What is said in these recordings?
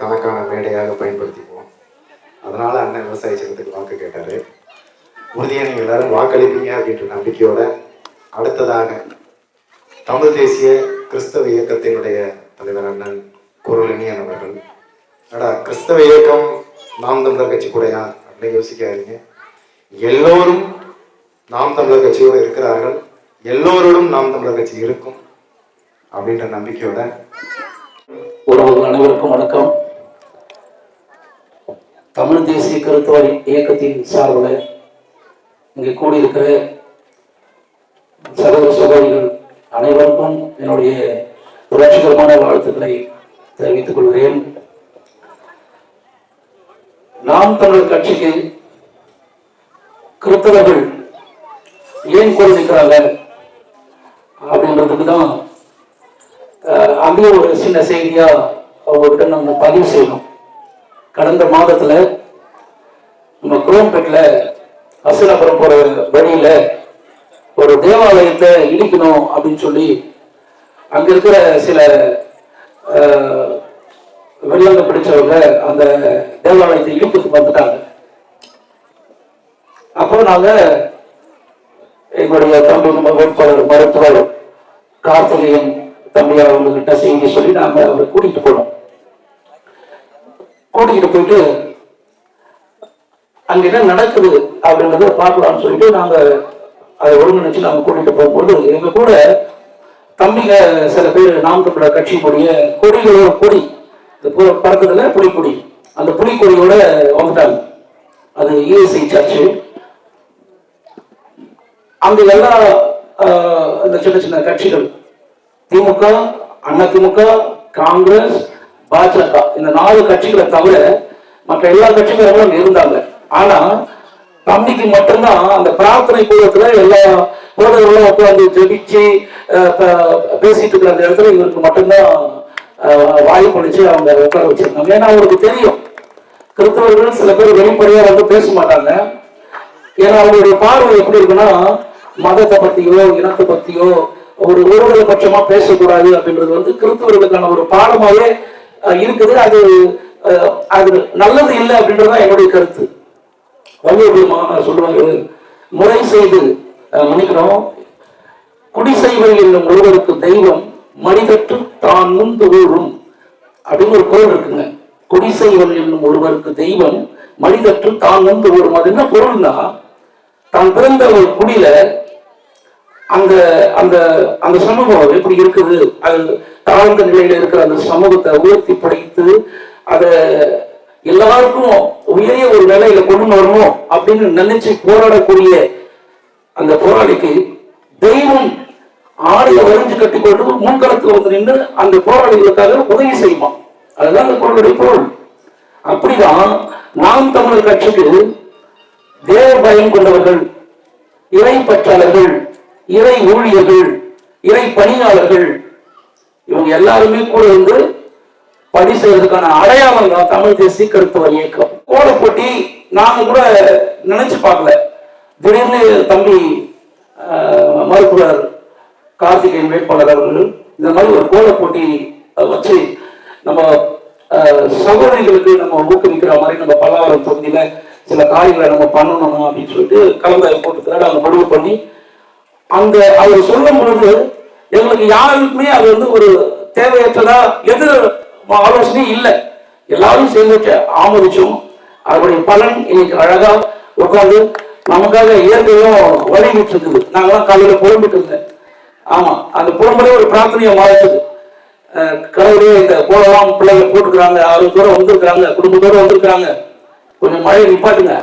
தனக்கான மேடையாக பயன்படுத்திக்குவோம். அதனால அண்ணன் விவசாய சங்கத்துக்கு வாக்கு கேட்டாரு. உறுதியாக நீங்கள் எல்லாரும் வாக்களிப்பீங்க அப்படின்ற நம்பிக்கையோட அடுத்ததாக தமிழ் தேசிய கிறிஸ்தவ இயக்கத்தினுடைய தலைவர் அண்ணன் குரலினியன் அவர்கள். அடா கிறிஸ்தவ இயக்கம் நாம் தமிழர் கட்சி கூடயா அப்படின்னு யோசிக்காதீங்க. எல்லோரும் நாம் தமிழர் கட்சியோடு இருக்கிறார்கள். எல்லோரோடும் நாம் தமிழர் கட்சி இருக்கும் அப்படின்ற நம்பிக்கையோட உறவுகள் அனைவருக்கும் வணக்கம். தமிழ் தேசிய கருத்துவர் இயக்கத்தின் சார்பில் இங்கே கூடியிருக்கிற சகோதர சகோதரிகள் அனைவருக்கும் என்னுடைய புரட்சிகரமான வாழ்த்துக்களை தெரிவித்துக் கொள்கிறேன். நாம் தமிழர் கட்சிக்கு கிறிஸ்தவர்கள் ஏன் கூட நிற்கிறாங்க அப்படின்றதுக்கு தான் அஹ் அங்கேயும் ஒரு சின்ன செய்தியா அவங்ககிட்ட நம்ம பதிவு செய்யணும். கடந்த மாதத்துல நம்ம குரோம்பேட்ல அசுரபுரம் போற வழியில ஒரு தேவாலயத்தை இடிக்கணும் அப்படின்னு சொல்லி அங்க இருக்கிற சில வெள்ளங்க பிடிச்சவங்க அந்த தேவாலயத்தை இடிக்கிறதுக்கு வந்துட்டாங்க. அப்போ நாங்க எங்களுடைய தம்பி நம்ம வேட்பாளர் மருத்துவர் கார்த்திகேயன் தம்பியார் அவங்க கிட்ட செய்தி சொல்லி நாங்க அவரை கூட்டிட்டு போனோம். கூட்டிகிட்டு போயிட்டு அங்க என்ன நடக்குது அப்படின்றத பார்க்கலாம்னு சொல்லிட்டு நாங்க அதை ஒருங்கிணைச்சு நாங்க கூட்டிட்டு போகும்போது எங்க கூட தம்பிங்க சில பேர் நாம் தமிழர் கட்சியினுடைய கொடிகளோட கொடி இந்த பு- பறக்குதுல புலிக்கொடி. அந்த புலிக்கொடியோட வந்துட்டாங்க அது இஎஸ்ஐ சர்ச்சு. அங்க எல்லா இந்த சின்ன சின்ன கட்சிகள் திமுக அதிமுக காங்கிரஸ் பாஜக இந்த நாலு கட்சிகளை தவிர மற்ற எல்லா கட்சிகளும் இருந்தாங்க. ஆனா தம்பிக்கு மட்டும்தான் அந்த பிரார்த்தனை கூடத்துல எல்லா போதவர்களும் உட்காந்து ஜெபிச்சு பேசிட்டு இருக்கிற அந்த இடத்துல இவருக்கு மட்டும்தான் வாய் படிச்சு அவங்க உட்கார வச்சிருக்காங்க ஏன்னா அவருக்கு தெரியும். கிறிஸ்தவர்கள் சில பேர் வெளிப்படையா வந்து பேச மாட்டாங்க. ஏன்னா அவங்களுடைய பார்வை எப்படி இருக்குன்னா மதத்தை பத்தியோ இனத்தை பத்தியோ ஒரு ஒருவரை பட்சமா பேசக்கூடாது அப்படின்றது வந்து கிறிஸ்தவர்களுக்கான ஒரு பாடமாவே இருக்குது அது அஹ், அது நல்லது இல்லை அப்படின்றதுதான் என்னுடைய கருத்து. வள்ளுவர் மாணவர் சொல்லுவாங்க முறை செய்து மன்னிக்கணும். குடிசைவை என்னும் ஒருவருக்கு தெய்வம் மனிதற்று தான் முன் ஊழும் அப்படின்னு ஒரு குரல் இருக்குங்க. குடிசைவன் என்னும் ஒருவருக்கு தெய்வம் மனிதற்று தான் முன் ஊழும் அது என்ன பொருள்னா தான் பிறந்த ஒரு குடியில அந்த அந்த அந்த சமூகம் எப்படி இருக்குது? அது தாழ்ந்த நிலையில இருக்கிற அந்த சமூகத்தை உயர்த்தி படைத்து அத எல்லாருக்கும் உயரிய ஒரு நிலையில கொண்டு வரணும் அப்படின்னு நினைச்சு போராடக்கூடிய அந்த போராளிக்கு தெய்வம் ஆடைய வரைஞ்சு கட்டிக்கொண்டு முன்களத்துல வந்து நின்று அந்த போராளிகளுக்காக உதவி செய்யுமா? அதுதான் அந்த குரலுடைய பொருள். அப்படிதான் நாம் தமிழர் கட்சிக்கு தேவ பயம் கொண்டவர்கள் இறை பற்றாளர்கள் இறை ஊழியர்கள் இறை பணியாளர்கள் இவங்க எல்லாருமே கூட வந்து பணி செய்யறதுக்கான அடையாளம் தான் தமிழ் தேசிய கருத்துவ இயக்கம். கோல போட்டி நாங்க கூட நினைச்சு பார்க்கல. திடீர்னு தம்பி மருத்துவர் கார்த்திகேயன் வேட்பாளர் அவர்கள் இந்த மாதிரி ஒரு கோல போட்டி வச்சு நம்ம சகோதரிகளுக்கு நம்ம ஊக்குவிக்கிற மாதிரி நம்ம பல்லாவரம் தொகுதியில சில காரியங்களை நம்ம பண்ணணும் அப்படின்னு சொல்லிட்டு கலந்தாய்வு போட்டு அவங்க முடிவு பண்ணி அந்த அவர் சொல்லும் பொழுது எங்களுக்கு யாருக்குமே அது வந்து ஒரு தேவையற்றதா எதிர் ஆலோசனையும் இல்லை. எல்லாரும் சேர்ந்து ஆமோதிச்சோம். அதனுடைய பலன் இன்னைக்கு அழகா உட்காந்து நமக்காக இயற்கையும் வழிவிட்டு இருக்குது நாங்களாம் காலையில புலம்பிட்டு இருந்தேன். ஆமா அந்த புலம்பலே ஒரு பிரார்த்தனையை மாறிச்சது கடவுளே இந்த போலாம் பிள்ளைங்க போட்டுக்கிறாங்க ஆறு தூரம் வந்திருக்கிறாங்க குடும்பத்தோட வந்திருக்கிறாங்க. கொஞ்சம் மழையை நிப்பாட்டுங்க.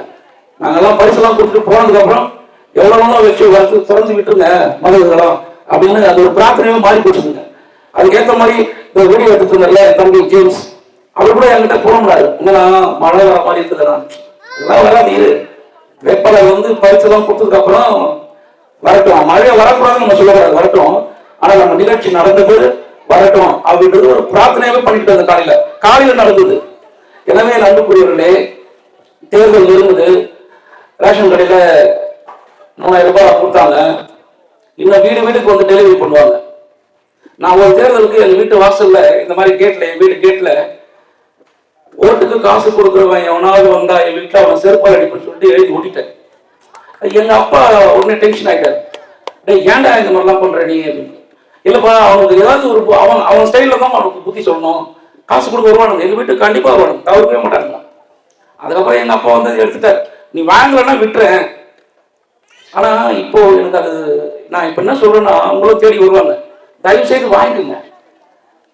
நாங்கெல்லாம் பரிசெல்லாம் கொடுத்துட்டு போனதுக்கு அப்புறம் எவ்வளவு வச்சு வந்து திறந்து விட்டுருங்க மனிதர்களாம் அப்படின்னு அது ஒரு பிரார்த்தனையும் மாறி போச்சுங்க. அதுக்கேற்ற மாதிரி இந்த வீடியோ எடுத்துட்டு என் தம்பி ஜேம்ஸ். அவர் கூட என்கிட்ட புலம்புறாரு என்னன்னா மழை வர மாதிரி இருக்குதுண்ணா எல்லாம் வராது இரு. வேட்பாளர் வந்து பரிசுலாம் கொடுத்ததுக்கு அப்புறம் வரட்டும். மழையை வரக்கூடாதுன்னு நம்ம சொல்லக்கூடாது வரட்டும். ஆனா நம்ம நிகழ்ச்சி நடந்தது வரட்டும் அப்படின்றது ஒரு பிரார்த்தனையாவே பண்ணிட்டு இருந்த காலையில. காலையில நடந்தது. எனவே நண்புக்குரியவர்களே தேர்தல் இருந்தது. ரேஷன் கடையில மூணாயிரம் ரூபாய் கொடுத்தாங்க. இன்னும் வீடு வீட்டுக்கு வந்து டெலிவரி பண்ணுவாங்க. நான் ஒரு தேர்தலுக்கு எங்கள் வீட்டு வாசல்ல இந்த மாதிரி கேட்ல என் வீட்டு கேட்ல காசு கொடுக்குறவன் எவனாவது வந்தா என் வீட்டில் அவன் செருப்பால் அடிப்பேன்னு சொல்லிட்டு எழுதி ஓட்டிட்டேன் எங்க அப்பா உடனே டென்ஷன் ஆகிட்டார் டே ஏன்டா இந்த மாதிரிலாம் பண்ற நீ? இல்லைப்பா அவனுக்கு ஏதாவது ஒரு அவன் அவன் ஸ்டைலில் தான் அவனுக்கு புத்தி சொல்லணும். காசு கொடுக்க வருவானுங்க. எங்கள் வீட்டுக்கு கண்டிப்பாக வருவானுங்க. தவிர்க்கவே மாட்டானுங்க. அதுக்கப்புறம் எங்கள் அப்பா வந்து எடுத்துட்டார். நீ வாங்கலைன்னா விட்டுறேன். ஆனால் இப்போ எனக்கு அது நான் இப்ப என்ன சொல்றேன்னா அவங்களும் தேடி வருவாங்க. தயவு செய்து வாங்கிக்கோங்க.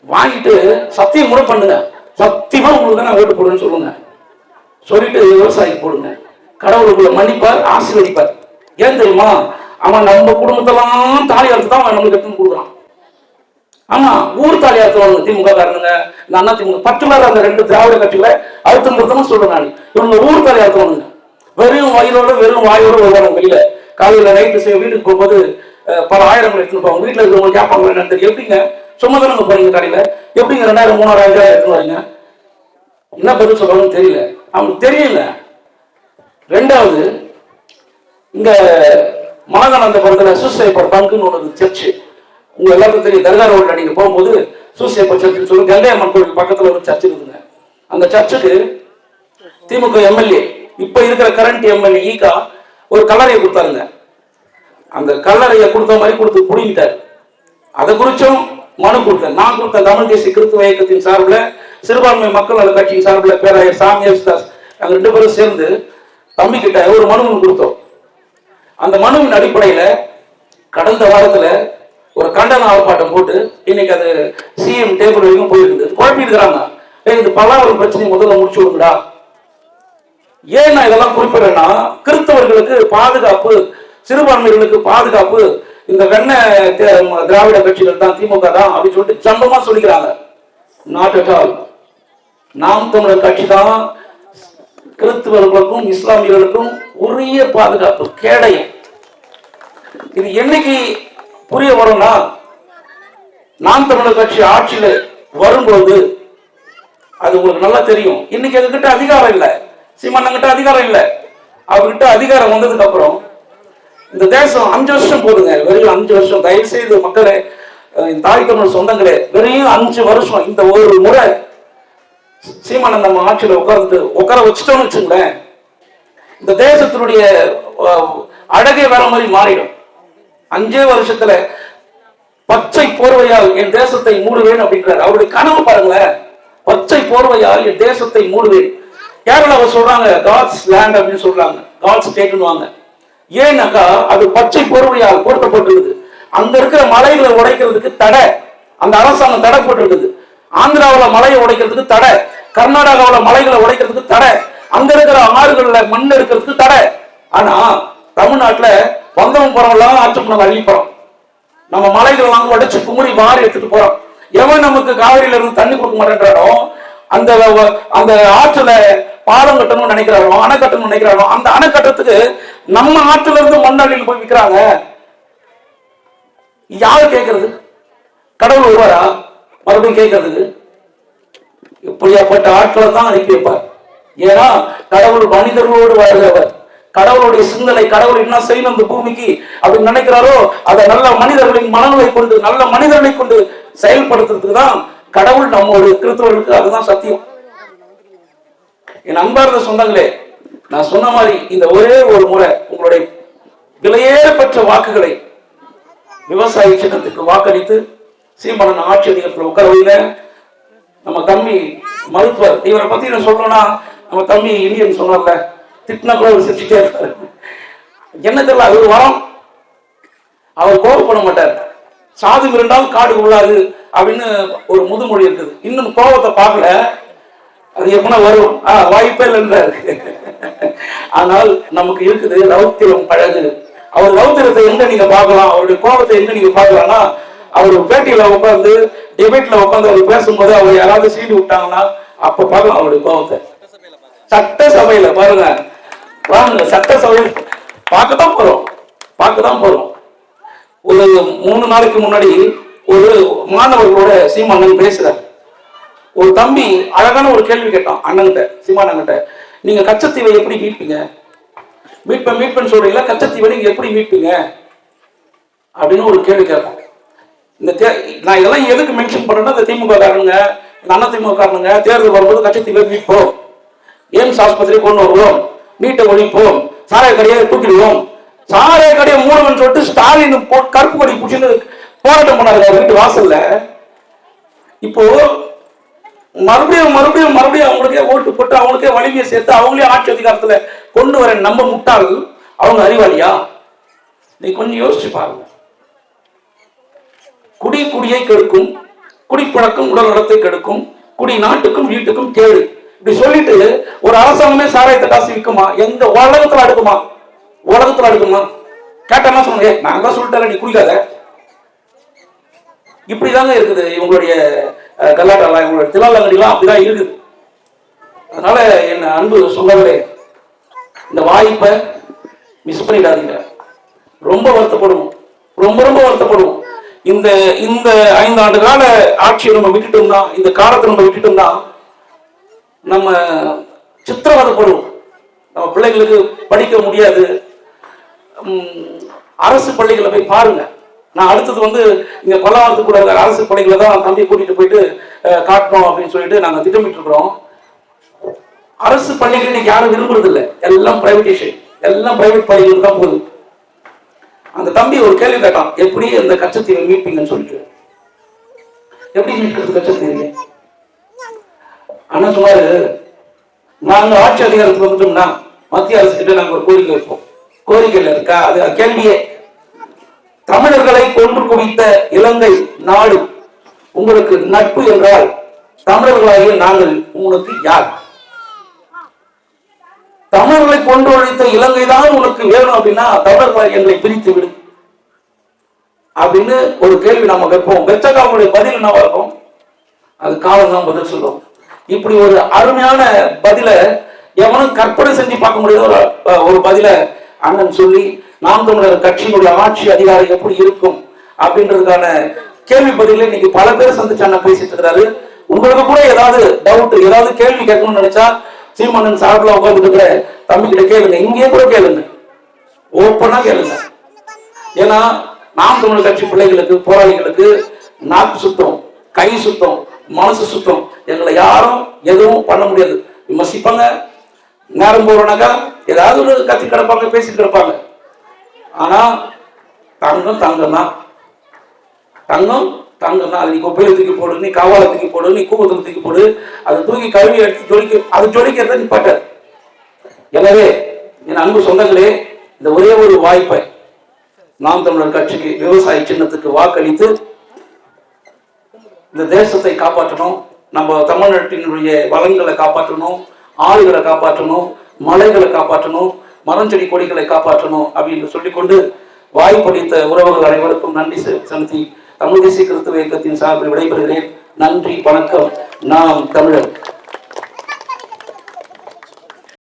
வாங்கிட்டு சத்தியம் கூட பண்ணுங்க. சத்தியமா உங்களுக்கு தான் நான் ஓட்டு போடுவேன்னு சொல்லுங்க. சொல்லிட்டு விவசாயி போடுங்க. கடவுளுக்குள்ள மன்னிப்பார் ஆசீர்வதிப்பார். ஏன் தெரியுமா? அவன் நம்ம குடும்பத்தெல்லாம் தாலி அறுத்து தான் அவன் நம்மளுக்கு எடுத்துன்னு கொடுக்குறான். ஆமா ஊர் தாலி அறுத்துவாங்க திமுக காரணங்க இந்த அண்ணா திமுக பர்டிகுலர் அந்த ரெண்டு திராவிட கட்சிகளை அறுத்து சொல்றேன் நான். இவங்க ஊர் தாலி அறுத்தவனுங்க வெறும் வயிறோட வெறும் வாயோட வருவாங்க வெளியில. காலையில நைட்டு வீட்டுக்கு போகும்போது பல ஆயிரம் எடுத்துன்னு போவாங்க. வீட்டுல இருக்கிறவங்க கேட்பாங்க என்னன்னு தெரியும். எப்படிங்க? சும்மா தானே போறீங்க கடையில்? எப்படிங்க ரெண்டாயிரம் மூணாயிரம் ஐயாயிரம் எடுத்துன்னு வரீங்க? என்ன பதில் சொல்றாங்கன்னு தெரியல. அவங்களுக்கு தெரியல. ரெண்டாவது இங்க மகானந்தபுரத்துல சூசைப்பர் பங்குன்னு ஒன்று சர்ச்சு உங்க எல்லாருக்கும் தெரியும் தர்கா ரோட்ல நீங்க போகும்போது சூசைப்பர் சர்ச்சுன்னு சொல்லி கங்கை அம்மன் கோவில் பக்கத்துல ஒரு சர்ச் இருக்குங்க. அந்த சர்ச்சுக்கு திமுக எம்எல்ஏ இப்ப இருக்கிற கரண்ட் எம்எல்ஏ ஈகா ஒரு கல்லறையை கொடுத்தாருங்க. அந்த கல்லறையை கொடுத்த மாதிரி கொடுத்து புடிங்கிட்டார். அதை குறிச்சும் மனு கொடுத்தேன். நான் கொடுத்த தமிழ் தேசிய கிறிஸ்துவ இயக்கத்தின் சார்பில் சிறுபான்மை மக்கள் நல கட்சியின் சார்பில் பேராயர் சாமி நாங்கள் ரெண்டு பேரும் சேர்ந்து தம்பி கிட்ட ஒரு மனு கொடுத்தோம். அந்த மனுவின் அடிப்படையில கடந்த வாரத்துல ஒரு கண்டன ஆர்ப்பாட்டம் போட்டு இன்னைக்கு அது சிஎம் டேபிள் வரைக்கும் போயிருக்குது குழப்பிடுக்கிறாங்க இருக்கிறாங்க ஏய் இது பல்லாவரம் பிரச்சனை முதல்ல முடிச்சு விடுங்கடா ஏன் நான் இதெல்லாம் குறிப்பிடுறேன்னா கிறிஸ்தவர்களுக்கு பாதுகாப்பு சிறுபான்மையினருக்கு பாதுகாப்பு இந்த வெண்ண திராவிட கட்சிகள் தான் திமுக தான் அப்படின்னு சொல்லிட்டு சம்பமா சொல்லிக்கிறாங்க. நாட் அட் ஆல் நாம் தமிழர் கட்சி தான் கிறிஸ்துவர்களுக்கும் இஸ்லாமியர்களுக்கும் உரிய பாதுகாப்பு கேடயம். இது என்னைக்கு புரிய வரும்னா நாம் தமிழர் கட்சி ஆட்சியில வரும்போது அது உங்களுக்கு நல்லா தெரியும். இன்னைக்கு அதுகிட்ட அதிகாரம் இல்லை. சீமான் கிட்ட அதிகாரம் இல்லை. அவர்கிட்ட அதிகாரம் வந்ததுக்கு அப்புறம் இந்த தேசம் அஞ்சு வருஷம் போதுங்க. வெறும் அஞ்சு வருஷம். தயவு செய்து மக்களே தாய் தமிழ் சொந்தங்களே வெறும் அஞ்சு வருஷம் இந்த ஒரு முறை சீமானந்த நம்ம ஆட்சியில் உட்கார்ந்து உட்கார வச்சுட்டோம்னு வச்சுங்களேன் இந்த தேசத்தினுடைய அழகே வேற மாதிரி மாறிடும். அஞ்சே வருஷத்துல பச்சை போர்வையால் என் தேசத்தை மூடுவேன் அப்படின்றார். அவருடைய கனவு பாருங்களேன். பச்சை போர்வையால் என் தேசத்தை மூடுவேன். கேரளாவை சொல்றாங்க காட்ஸ் லேண்ட் அப்படின்னு சொல்றாங்க. காட்ஸ் ஸ்டேட்னுவாங்க ஏன்னாக்கா அது பச்சை பொருளையால் போர்த்தப்பட்டிருக்குது அங்க இருக்கிற மலைகளை உடைக்கிறதுக்கு தடை. அந்த அரசாங்கம் தடை போட்டிருக்குது ஆந்திராவில் மலையை உடைக்கிறதுக்கு தடை. கர்நாடகாவில் மலைகளை உடைக்கிறதுக்கு தடை. அங்க இருக்கிற ஆறுகள்ல மண் இருக்கிறதுக்கு தடை. ஆனா தமிழ்நாட்டுல வந்தவன் பரவலாம் ஆட்சி பண்ண அள்ளி நம்ம மலைகள் எல்லாம் உடைச்சு குமுறி மாறி எடுத்துட்டு போறோம் எவன் நமக்கு காவிரியில இருந்து தண்ணி கொடுக்க மாட்டேன்றானோ அந்த அந்த ஆற்றுல பாலம் கட்டணும்னு நினைக்கிறாரோ அணை கட்டணும்னு நினைக்கிறாரோ அந்த அணை கட்டுறதுக்கு நம்ம ஆற்றுல இருந்து மண்ணடியில் போய் விற்கிறாங்க யாரு கேட்கறது கடவுள் வருவாரா மறுபடியும் கேட்கறதுக்கு இப்படியாப்பட்ட ஆட்களை தான் அனுப்பி வைப்பார். ஏன்னா கடவுள் மனிதர்களோடு வாழ்கிறவர் கடவுளுடைய சிந்தனை கடவுள் என்ன செய்யணும் இந்த பூமிக்கு அப்படின்னு நினைக்கிறாரோ அதை நல்ல மனிதர்களின் மனநிலை கொண்டு நல்ல மனிதர்களை கொண்டு செயல்படுத்துறதுக்கு தான் கடவுள் நம்மளுடைய கிறிஸ்தவர்களுக்கு அதுதான் சத்தியம். என் அன்பார்ந்த சொந்தங்களே நான் சொன்ன மாதிரி இந்த ஒரே ஒரு முறை உங்களுடைய விலையேறப்பெற்ற வாக்குகளை விவசாய சின்னத்துக்கு வாக்களித்து சீமான ஆட்சி அதிகாரத்தில் உட்கார வைங்க நம்ம தம்பி மருத்துவர் இவரை பத்தி நான் சொல்லணும்னா நம்ம தம்பி இந்தியன் சொன்னார்ல திட்டினா கூட அவர் சிரிச்சுட்டே இருப்பாரு. என்ன தெரியல அது ஒரு வரம். அவர் கோபப்பட மாட்டார். சாது மிரண்டால் காடு உள்ளாது அப்படின்னு ஒரு முதுமொழி இருக்குது. இன்னும் கோபத்தை பார்க்கல. அது எப்படின்னா வரும். ஆ வாய்ப்பே இல்லைன்றாரு. ஆனால் நமக்கு இருக்குது ரௌத்திரம் பழகு. அவர் ரௌத்திரத்தை எங்க நீங்க பார்க்கலாம்? அவருடைய கோபத்தை எங்க நீங்க பார்க்கலாம்னா அவர் பேட்டியில உட்கார்ந்து டிபேட்ல உட்கார்ந்து அவர் பேசும்போது அவர் யாராவது சீட்டு விட்டாங்கன்னா அப்ப பார்க்கலாம் அவருடைய கோபத்தை. சட்டசபையில பாருங்க. பாருங்க சட்டசபையில பார்க்கத்தான் போறோம். பார்க்கத்தான் போறோம். ஒரு மூணு நாளைக்கு முன்னாடி ஒரு மாணவர்களோட சீமானன் பேசுறாரு. ஒரு தம்பி அழகான ஒரு கேள்வி கேட்டான் அண்ணன்கிட்ட சீமானங்கிட்ட நீங்க கச்சத்தீவை எப்படி மீட்பீங்க? மீட்பேன் மீட்பேன் சொல்றீங்களா? கச்சத்தீவை நீங்க எப்படி மீட்பீங்க? அப்படின்னு ஒரு கேள்வி கேட்பான் இந்த தே- நான் இதெல்லாம் எதுக்கு மென்ஷன் பண்ணுறேன்னா இந்த திமுக காரணங்க இந்த அண்ணா திமுக காரணங்க தேர்தல் வரும்போது கச்சத்தீவை மீட்போம். எய்ம்ஸ் ஆஸ்பத்திரி கொண்டு வருவோம். நீட்டை ஒழிப்போம். சாராய கடையை தூக்கிடுவோம். சாராய கடையை மூடணும்னு சொல்லிட்டு ஸ்டாலின் போ- கருப்பு கொடி பிடிச்சின்னு போராட்டம் பண்ணாரு வீட்டு வாசல்ல. இப்போ மறுபடியும் மறுபடியும் மறுபடியும் அவங்களுக்கே ஓட்டு போட்டு அவங்களுக்கே வலிமையை சேர்த்து அவங்களே ஆட்சி அதிகாரத்தில் கொண்டு வர நம்ம முட்டாள் அவங்க அறிவாளியா? நீ கொஞ்சம் யோசிச்சு பாருங்க. குடி குடியை கெடுக்கும் குடிப்பழக்கம் உடல் நலத்தை கெடுக்கும் குடி நாட்டுக்கும் வீட்டுக்கும் கேடு. இப்படி சொல்லிட்டு ஒரு அரசாங்கமே சாராயத்தை காசு விற்குமா எங்க உலகத்துல அடுக்குமா? உலகத்துல அடுக்குமா? கேட்டா சொன்னேன் நான் தான் சொல்லிட்டேன் நீ குடிக்காத. இப்படிதாங்க இருக்குது இவங்களுடைய கல்லாட்டெல்லாம் இவங்களோட திலாலங்கடிலாம் அப்படிதான் இருக்குது. அதனால என் அன்பு சொந்தங்களே இந்த வாய்ப்பை மிஸ் பண்ணிடாதீங்க. ரொம்ப வருத்தப்படுவோம். ரொம்ப ரொம்ப வருத்தப்படுவோம். இந்த இந்த ஐந்து ஆண்டு கால ஆட்சியை நம்ம விட்டுட்டோம்னா இந்த காலத்தை நம்ம விட்டுட்டோம்னா நம்ம சித்திரவதைப்படுவோம். நம்ம பிள்ளைங்களுக்கு படிக்க முடியாது. அரசு பள்ளிகளை போய் பாருங்கள் நான் அடுத்தது வந்து இங்கே பல்லாவரத்து கூட இருக்கிற அரசு பள்ளிகளை தான் தம்பி கூட்டிட்டு போயிட்டு காட்டணும் அப்படின்னு சொல்லிட்டு நாங்கள் திட்டமிட்டு இருக்கிறோம் அரசு பள்ளிகள் இன்னைக்கு யாரும் விரும்புறது இல்லை எல்லாம் பிரைவேட்டேஷன் எல்லாம் பிரைவேட் பள்ளிகள் தான் போகுது. அந்த தம்பி ஒரு கேள்வி கேட்டான். எப்படி அந்த கச்சத்தீவை மீட்பீங்கன்னு சொல்லிட்டு. எப்படி மீட்கிறது கச்சத்தீவை அண்ணா சொன்னாரு நாங்க ஆட்சி அதிகாரத்துக்கு வந்துட்டோம்னா மத்திய அரசு கிட்ட நாங்க ஒரு கோரிக்கை வைப்போம். கோரிக்கையில் இருக்கா? அது கேள்வியே. தமிழர்களை இலங்கை நாடு உங்களுக்கு நட்பு என்றால் தமிழர்களாகிய நாங்கள் உங்களுக்கு யார்? தமிழர்களை கொண்டு ஒழித்த இலங்கை தான் உனக்கு வேணும் அப்படின்னா தமிழர்களை எங்களை பிரித்து விடு. அப்படின்னு ஒரு கேள்வி நம்ம வைப்போம். வெச்சகாவுடைய பதில் என்னவா இருக்கும்? அது காலம் தான் பதில் சொல்லும். இப்படி ஒரு அருமையான பதில எவனும் கற்பனை செஞ்சு பார்க்க முடியாத ஒரு ஒரு பதில அண்ணன் சொல்லி நாம் தமிழர் கட்சியினுடைய ஆட்சி அதிகாரம் எப்படி இருக்கும்? அப்படின்றதுக்கான கேள்வி பதில இன்னைக்கு பல பேர் சந்திச்சு அண்ணன் பேசிட்டு இருக்கிறாரு. உங்களுக்கு கூட ஏதாவது டவுட் ஏதாவது கேள்வி கேட்கணும்னு நினைச்சா சீமானன் சார்பில் உட்காந்துட்டு இருக்கிற தம்பி கிட்ட கேளுங்க. இங்கேயே கூட கேளுங்க. ஓப்பனா கேளுங்க. ஏன்னா நாம் தமிழ் கட்சி பிள்ளைகளுக்கு போராளிகளுக்கு நாக்கு சுத்தம் கை சுத்தம் மனசு சுத்தம். எங்களை யாரும் எதுவும் பண்ண முடியாது. விமர்சிப்பாங்க. நேரம் போறோம்னாக்கா ஏதாவது ஒரு கத்தி கிடப்பாங்க பேசிட்டு கிடப்பாங்க. ஆனா தங்கம் தங்கம் தான் தங்கம் தங்கம் தான். அது நீ குப்பையில தூக்கி போடு நீ காவால தூக்கி போடு நீ கூவத்துல தூக்கி போடு. அதை தூக்கி கழுவி எடுத்து ஜொலிக்க அது ஜொலிக்கிறத நீ பாட்டார் எனவே என் அன்பு சொந்தங்களே இந்த ஒரே ஒரு வாய்ப்பை நாம் தமிழர் கட்சிக்கு விவசாய சின்னத்துக்கு வாக்களித்து இந்த தேசத்தை காப்பாற்றணும் நம்ம தமிழ்நாட்டினுடைய வளங்களை காப்பாற்றணும் ஆறுகளை காப்பாற்றணும் மலைகளை காப்பாற்றணும் மரம் செடி கொடிகளை காப்பாற்றணும் அப்படின்னு சொல்லிக்கொண்டு வாய்ப்பளித்த உறவுகள் அனைவருக்கும் நன்றி செலுத்தி தமிழ் தேசிய இயக்கத்தின் சார்பில் விடைபெறுகிறேன். நன்றி வணக்கம். நாம் தமிழர்.